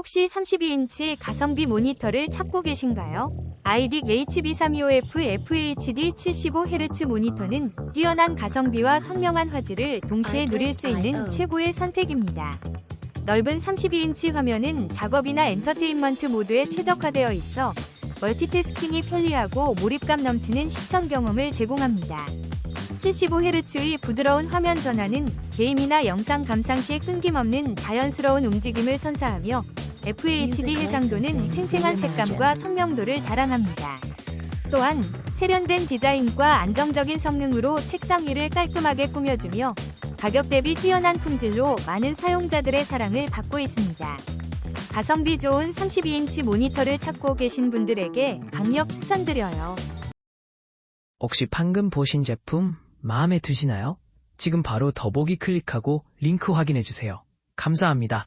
혹시 32인치 가성비 모니터를 찾고 계신가요? 아이딕 HB325F FHD 75Hz 모니터는 뛰어난 가성비와 선명한 화질을 동시에 누릴 수 있는 최고의 선택입니다. 넓은 32인치 화면은 작업이나 엔터테인먼트 모드에 최적화되어 있어 멀티태스킹이 편리하고 몰입감 넘치는 시청 경험을 제공합니다. 75Hz의 부드러운 화면 전환은 게임이나 영상 감상 시 끊김없는 자연스러운 움직임을 선사하며 FHD 해상도는 생생한 색감과 선명도를 자랑합니다. 또한 세련된 디자인과 안정적인 성능으로 책상 위를 깔끔하게 꾸며주며 가격 대비 뛰어난 품질로 많은 사용자들의 사랑을 받고 있습니다. 가성비 좋은 32인치 모니터를 찾고 계신 분들에게 강력 추천드려요. 혹시 방금 보신 제품 마음에 드시나요? 지금 바로 더보기 클릭하고 링크 확인해 주세요. 감사합니다.